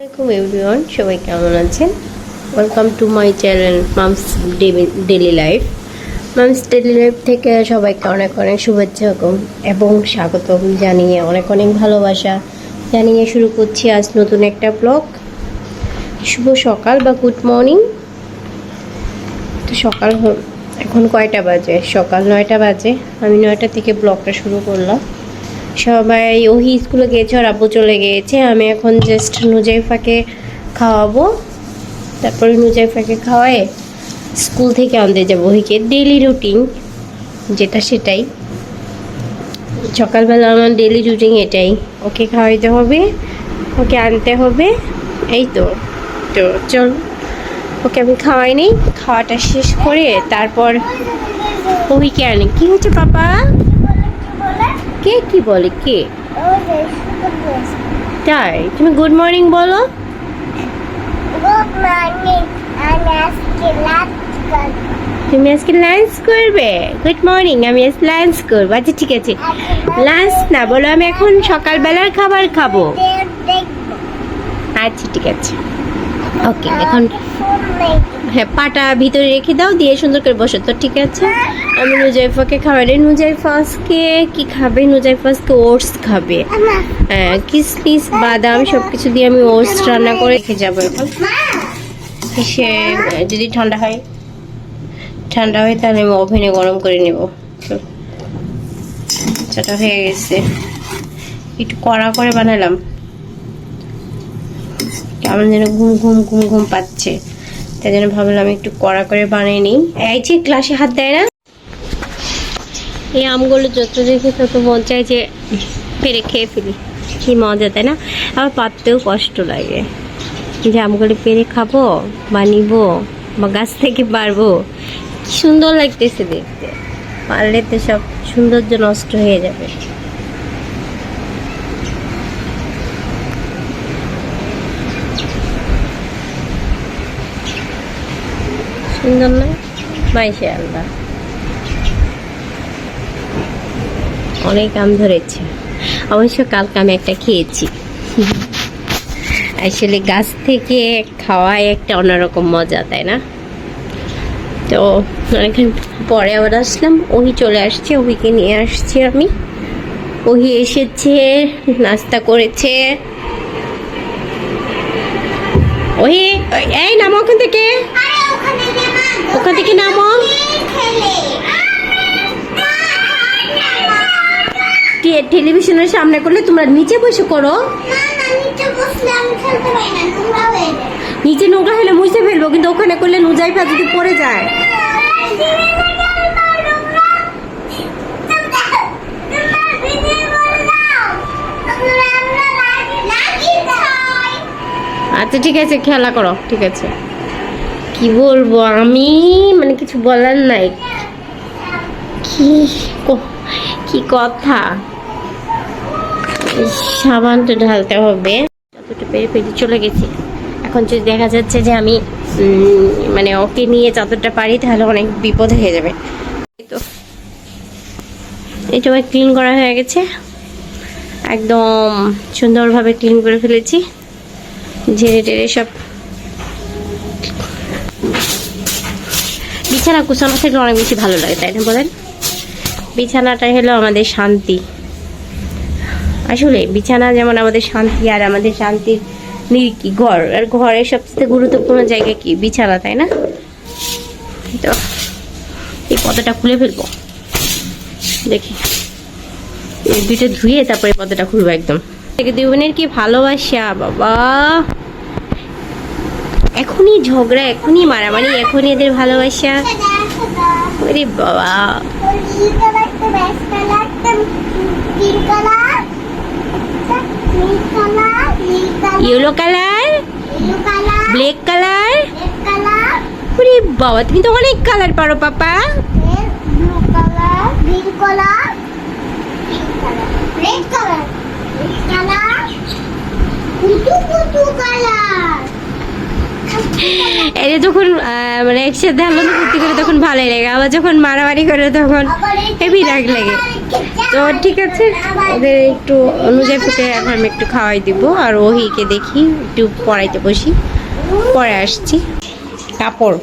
আসসালামাইকুম এভরিওয়ান, সবাই কেমন আছেন? Welcome to my channel moms daily life moms daily life থেকে সবাইকে অনেক অনেক শুভেচ্ছা এবং- স্বাগতম জানিয়ে, অনেক অনেক ভালোবাসা জানিয়ে শুরু করছি আজ নতুন একটা ব্লগ শুভ সকাল বা গুড মর্নিং তো সকাল এখন কয়টা বাজে? সকাল নয়টা বাজে। আমি নয়টা থেকে ব্লগটা শুরু করলাম। সবাই ওহি স্কুলে গিয়েছে আর আব্বু চলে গিয়েছে। আমি এখন জাস্ট নুজাইফাকে খাওয়াবো। তারপরে নুজাইফাকে খাওয়ায়ে স্কুল থেকে আনতে যাব। ওহিকে ডেলি রুটিন যেটা সেটাই। সকালবেলা আমার ডেলি রুটিন এটাই। ওকে খাওয়াইতে হবে, ওকে আনতে হবে, এই তো। তো চল, ওকে আমি খাওয়াই নেই। খাওয়াটা শেষ করে তারপর ওহিকে আনি। কি হচ্ছে পাপা? কে? কি বলে? কে? তাই। তুমি গুড মর্নিং বলো। তুমি আজকে লাঞ্চ করবে? গুড মর্নিং আমি আজ লাঞ্চ করব। আচ্ছা ঠিক আছে। লাঞ্চ না বলো আমি এখন সকালবেলার খাবার খাব। আচ্ছা ঠিক আছে। ওকে এখন হ্যাঁ পাটা ভিতরে রেখে দাও, দিয়ে সুন্দর করে বসো। তো ঠিক আছে, আমি নুজাইফাকে খাওয়ালে নুজাইফা আজকে কি খাবে? নুজাইফা আজকে ওটস খাবে। হ্যাঁ কিসমিস, বাদাম সব কিছু দিয়ে আমি ওটস রান্না করে রেখে যাব এখন। সে যদি ঠান্ডা হয় ঠান্ডা হয় তাহলে আমি ওভেনে গরম করে নেব। সেটা হয়ে গেছে। একটু কড়া করে বানালাম। কেমন যেন ঘুম ঘুম ঘুম ঘুম পাচ্ছে। তাই জন্য ভাবলাম একটু কড়া করে বানিয়ে নিই। এই যে গ্লাসে হাত দেয় না? এই আমগুলো যত দেখে তত মন চায় যে পেরে খেয়ে ফেলি। কি মজা, তাই না? আবার পাততেও কষ্ট লাগে। যে আমগুলো পেরে খাব বা নিবো বা গাছ থেকে পারব, কি সুন্দর লাগতেছে দেখতে। পারলে তো সব সৌন্দর্য নষ্ট হয়ে যাবে। সুন্দর না মাইশে আল্লাহ অনেক আম ধরেছে অবশ্য কালকে আমি একটা খেয়েছি আসলে গাছ থেকে খাওয়াই একটা অন্যরকম মজা তাই না তো অনেকক্ষণ পরে আবার আসলাম ওহি চলে আসছে ওহিকে নিয়ে আসছি আমি ওহি এসেছে নাস্তা করেছে ওহি এই নামো ওখান থেকে ওখান থেকে নামো টেলিভিশনের সামনে করলে তোমরা নিচে বসে করো? নিচে নোংরা হলে মুছে ফেলব, কিন্তু ওখানে করলে নুজাইফা যদি পড়ে যায়। আচ্ছা ঠিক আছে, খেলা করো, ঠিক আছে। কি বলব? আমি মানে কিছু বলার নাই। কি ক- কথা? সাবানটা ঢালতে হবে। যতটা পেরে পেরে চলে গেছি। এখন যদি দেখা যাচ্ছে যে আমি মানে ওকে নিয়ে যতটা পারি, তাহলে অনেক বিপদ হয়ে যাবে। তো। এটা ক্লিন করা হয়ে গেছে। একদম সুন্দরভাবে ক্লিন করে ফেলেছি। ঝেড়ে টেড়ে সব বিছানা কুছানো থাকলে অনেক বেশি ভালো লাগে, তাই না বলেন? বিছানাটাই হলো আমাদের শান্তি। আসলে বিছানা যেমন আমাদের শান্তি আর আমাদের শান্তির নিরিকি ঘর। আর ঘরের সবচেয়ে গুরুত্বপূর্ণ জায়গা কি? বিছানা, তাই না? তো এই পদাটা খুলে ফেলব। দেখি। দুইটা ধুয়ে তারপরে পদাটা খুলবো একদম। থেকে দুই বোনের কি ভালোবাসা? বাবা! এখনই ঝগড়া, এখনই মারামারি, এখনই এদের ভালোবাসা। ওরে বাবা। ইয়েলো কালার ব্ল্যাক কালার ওরে বাবা, তুমি তো অনেক কালার পারো, পাপা। Blue এটা যখন মানে একসাথে আনন্দ ফুর্তি করে তখন ভালোই লাগে। আবার যখন মারামারি করে তখন হেভি রাগ লাগে। তো ঠিক আছে, ওদের একটু অনুযায়ী ফুটে এখন আমি একটু খাওয়াই দিব আর ওহিকে দেখি, একটু পড়াইতে বসি। পরে আসছি। কাপড়।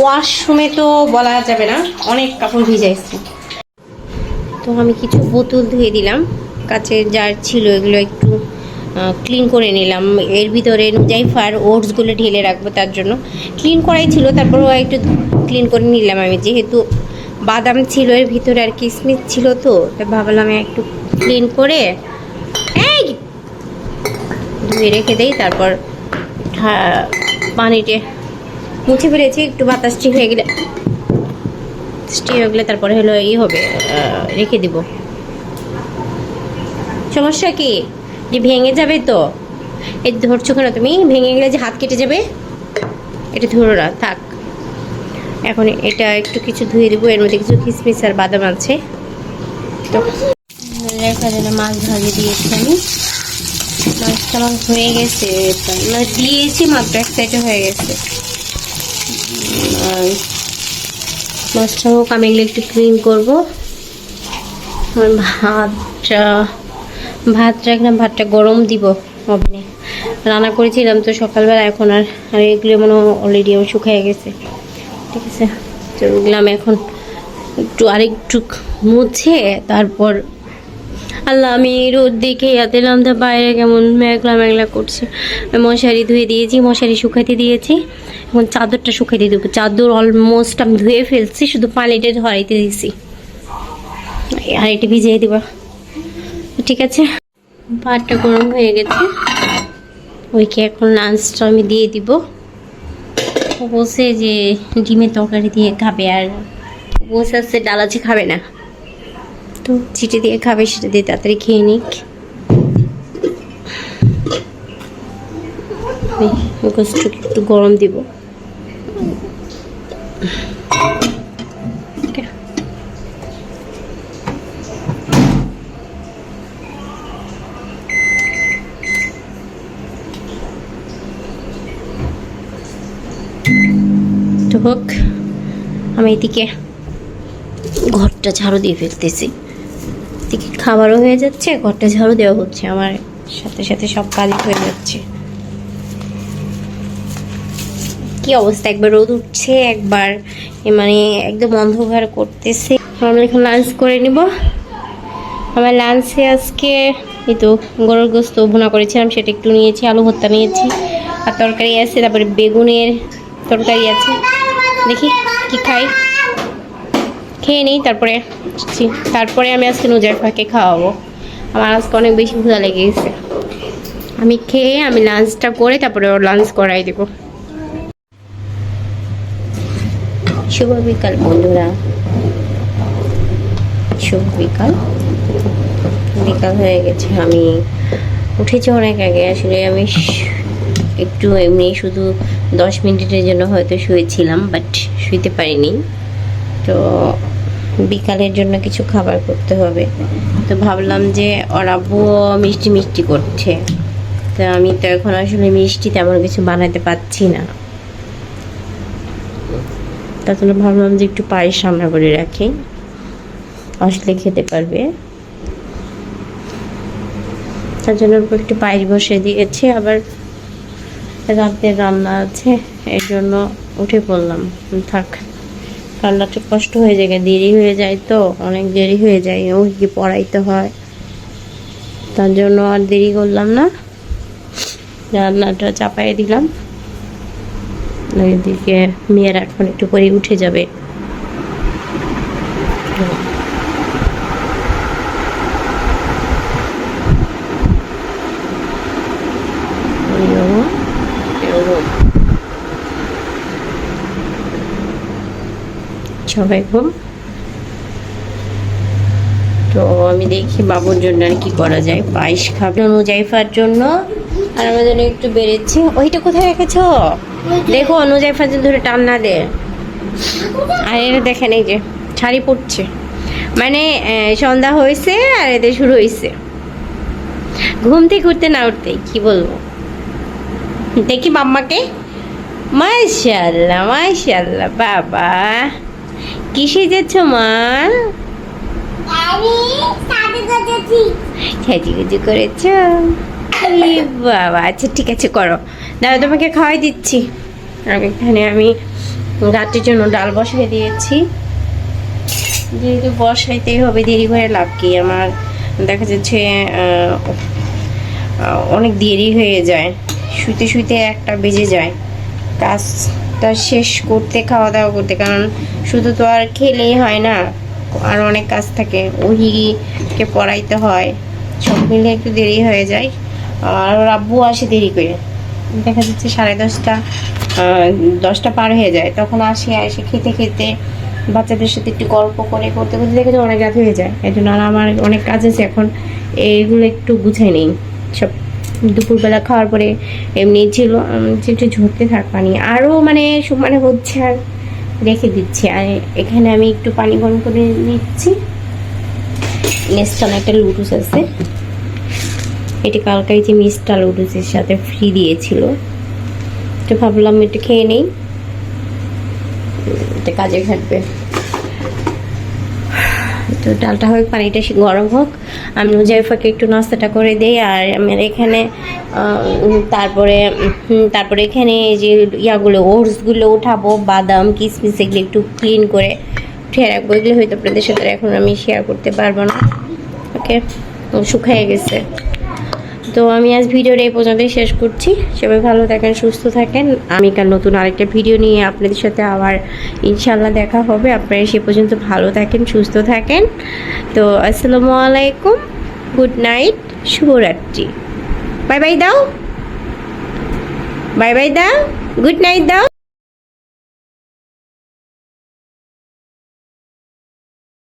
ওয়াশরুমে তো বলা যাবে না, অনেক কাপড় ভিজাইছি তো আমি কিছু বোতল ধুয়ে দিলাম। কাচের জার ছিল, এগুলো একটু ক্লিন করে নিলাম। এর ভিতরে জাইফার ওটসগুলো ঢেলে রাখব তার জন্য। ক্লিন করাই ছিল, তারপরও একটু ক্লিন করে নিলাম আমি। যেহেতু বাদাম ছিল, এর ভিতরে আর কিশমিশ ছিল তো, তাই ভাবলাম একটু ক্লিন করে এই ধুয়ে রেখে দেই, তারপর পানিতে মুছে ফেলেছি। একটু বাতাস ঠিক হয়ে গেলে স্টিল হয়ে গেলে তারপরে হলো ই হবে রেখে দিব। সমস্যা কি? যে ভেঙে যাবে তো। এই ধরছো কেন তুমি? ভেঙে গেলে যে হাত কেটে যাবে? এটা ধরো না, থাক। এখন এটা একটু কিছু ধুয়ে দেবো, এর মধ্যে কিছু কিসমিস আর বাদাম আছে। তো মাছ ভাজি দিয়েছি আমি। মাছটা আমার হয়ে গেছে, না দিয়েছি মাত্র এক সাইডে হয়ে গেছে। মাছটা হোক আমি এগুলো একটু ক্লিন করব। ভাতটা ভাত রাখলাম, ভাতটা গরম দিব ওভেনে। রান্না করেছিলাম তো সকালবেলা, এখন আর আর এগুলো মনে অলরেডি শুকিয়ে গেছে। ঠিক আছে, তো ওগুলো আমি এখন একটু আরেকটু মুছে, তারপর আল্লাহ আমি রোদ দেখে দিলাম তো বাইরে কেমন মেঘলা মেঘলা করছে। মশারি ধুয়ে দিয়েছি, মশারি শুকাতে দিয়েছি। এখন চাদরটা শুকাতে দেবো। চাদর অলমোস্ট আমি ধুয়ে ফেলছি, শুধু পানিটা ধরাইতে দিয়েছি আর এটা ভিজিয়ে দেবো। ঠিক আছে? ভাতটা গরম হয়ে গেছে। ওইকে এখন লাঞ্চটা আমি দিয়ে দিব। বলছে যে ডিমের তরকারি দিয়ে খাবে আর বসে আসছে ডাল আছে খাবে না। তো চিঠি দিয়ে খাবে, সেটা দিয়ে তাড়াতাড়ি খেয়ে নিক। একটু গরম দিব। হোক, আমি এদিকে ঘরটা ঝাড়ু দিয়ে ফেলতেছি। এদিকে খাবারও হয়ে যাচ্ছে, ঘরটা ঝাড়ু দেওয়া হচ্ছে, আমার সাথে সাথে সব কাজই হয়ে যাচ্ছে। কি অবস্থা? একবার রোদ উঠছে, একবার মানে একদম অন্ধকার করতেছে। আমরা এখন লাঞ্চ করে নিব। আমার লাঞ্চে আজকে এই তো গরুর গোস্ত ভুনা করেছিলাম, সেটা একটু নিয়েছি, আলু ভর্তা নিয়েছি, আর তরকারি আছে, তারপরে বেগুনের তরকারি আছে। দেখি কি খাই। খেয়ে নিই, তারপরে তারপরে আমি আজকে নুজার ফাঁকে খাওয়াবো। আমার আজকে অনেক বেশি ক্ষুধা লেগে গেছে। আমি খেয়ে আমি লাঞ্চটা করে তারপরে ওর লাঞ্চ করাই দেবো। শুভ বিকাল, বন্ধুরা। শুভ বিকাল। বিকাল হয়ে গেছে। আমি উঠেছি অনেক আগে। আসলে আমি একটু এমনি শুধু দশ মিনিটের জন্য হয়তো শুয়েছিলাম বাট শুইতে পারিনি। তো বিকালের জন্য কিছু খাবার করতে হবে। তো ভাবলাম যে ওর আব্বুও মিষ্টি মিষ্টি করছে। তো আমি তো এখন আসলে মিষ্টি তেমন কিছু বানাতে পারছি না। জন্য ভাবলাম যে একটু পায়েস রান্না করে রাখি। আসলে খেতে পারবে। তার জন্য একটু পায়েস বসে দিয়েছি। আবার রাতের রান্না আছে এর জন্য উঠে পড়লাম। থাক রান্নাটা কষ্ট হয়ে যায়, দেরি হয়ে যায় তো, অনেক দেরি হয়ে যায়, ওই কি পড়াইতে হয়। তার জন্য আর দেরি করলাম না। রান্নাটা চাপাই দিলাম। ওইদিকে মেয়েরা এখন একটু পরে উঠে যাবে। তো আমি দেখি বাবুর জন্য আর কি করা যায়। পায়েস খাবে অনুজাইফার জন্য। আর আমার জন্য একটু বেড়েছি ওইটা কোথায় রেখেছ? দেখো জন্য ধরে টান না দে। আর এটা দেখেন এই যে শাড়ি পড়ছে মানে সন্ধ্যা হয়েছে আর এদের শুরু হয়েছে। ঘুম থেকে উঠতে না উঠতে কি বলব? দেখি মাম্মাকে। মাশাল্লাহ মাশাল্লাহ বাবা। কি সেজেছ মা? আমি সাজুগুজু করেছ? বাবা আচ্ছা ঠিক আছে করো। দাদা তোমাকে খাওয়াই দিচ্ছি। আর এখানে আমি রাতের জন্য ডাল বসাই দিয়েছি। যেহেতু বসাইতেই হবে দেরি করে লাভ কি? আমার দেখা যাচ্ছে অনেক দেরি হয়ে যায়। শুতে শুতে একটা বেজে যায়। কাজটা শেষ করতে খাওয়া দাওয়া করতে, কারণ শুধু তো আর খেলেই হয় না, আর অনেক কাজ থাকে। ওহিকে পড়াইতে হয়, সব মিলে একটু দেরি হয়ে যায়। আর আব্বু আসে দেরি করে। দেখা যাচ্ছে সাড়ে দশটা দশটা পার হয়ে যায়। তখন আসে এসে খেতে খেতে বাচ্চাদের সাথে একটু গল্প করে, করতে করতে দেখে যে অনেক রাত হয়ে যায়। এই জন্য আর আমার অনেক কাজ আছে এখন। এইগুলো একটু গুছাই নেই। সব দুপুরবেলা খাওয়ার পরে এমনি ছিল একটু ঝরতে থাক পানি। আরও মানে সমানে হচ্ছে আর রেখে দিচ্ছি। আর এখানে আমি একটু পানি গরম করে নিচ্ছি। নেস্টন একটা লুডুস আছে। এটি কালকাই যে মিস্টার লুডুসের সাথে ফ্রি দিয়েছিল। তো ভাবলাম একটু খেয়ে নেই। এটা কাজে খাটবে তো ডালটা হোক, পানিটা গরম হোক, আমি মুজাইফাকে একটু নাস্তাটা করে দিই, আর আমার এখানে তারপরে তারপরে এখানে যে ইয়াগুলো, ওটসগুলো উঠাবো, বাদাম, কিসমিস এগুলো একটু ক্লিন করে উঠিয়ে রাখব, এগুলো হয়তো আপনাদের সাথে এখন আমি শেয়ার করতে পারব না। ওকে শুকায় গেছে। তো আমি আজ ভিডিওটা এই পর্যন্তই শেষ করছি। সবাই ভালো থাকেন, সুস্থ থাকেন। আমি কাল নতুন আরেকটা ভিডিও নিয়ে আপনাদের সাথে আবার ইনশাল্লাহ দেখা হবে। আপনারা সে পর্যন্ত ভালো থাকেন, সুস্থ থাকেন। তো আসসালামু আলাইকুম, গুড নাইট, শুভরাত্রি। বাই বাই দাও। বাই বাই দাও, গুড নাইট দাও।